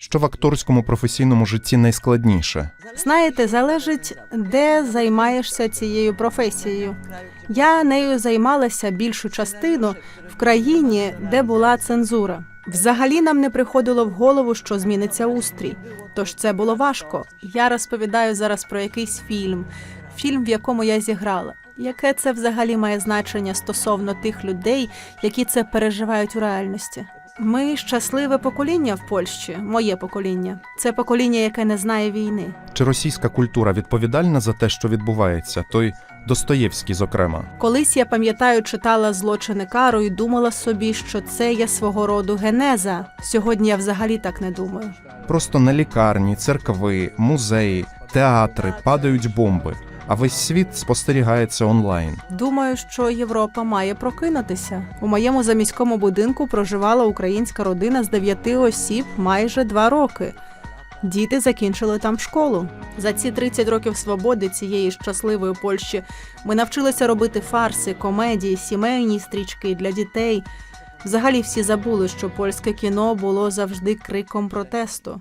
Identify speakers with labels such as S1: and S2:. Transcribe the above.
S1: Що в акторському професійному житті найскладніше?
S2: Знаєте, залежить, де займаєшся цією професією. Я нею займалася більшу частину в країні, де була цензура. Взагалі нам не приходило в голову, що зміниться устрій. Тож це було важко. Я розповідаю зараз про якийсь фільм, фільм, в якому я зіграла. Яке це взагалі має значення стосовно тих людей, які це переживають у реальності? Ми щасливе покоління в Польщі, моє покоління. Це покоління, яке не знає війни.
S1: Чи російська культура відповідальна за те, що відбувається? Той Достоєвський, зокрема.
S2: Колись я пам'ятаю, читала злочини кару і думала собі, що це є свого роду генеза. Сьогодні я взагалі так не думаю.
S1: Просто на лікарні, церкви, музеї, театри падають бомби, а весь світ спостерігається онлайн.
S2: Думаю, що Європа має прокинутися. У моєму заміському будинку проживала українська родина з дев'яти осіб майже два роки. Діти закінчили там школу. За ці 30 років свободи цієї щасливої Польщі ми навчилися робити фарси, комедії, сімейні стрічки для дітей. Взагалі всі забули, що польське кіно було завжди криком протесту.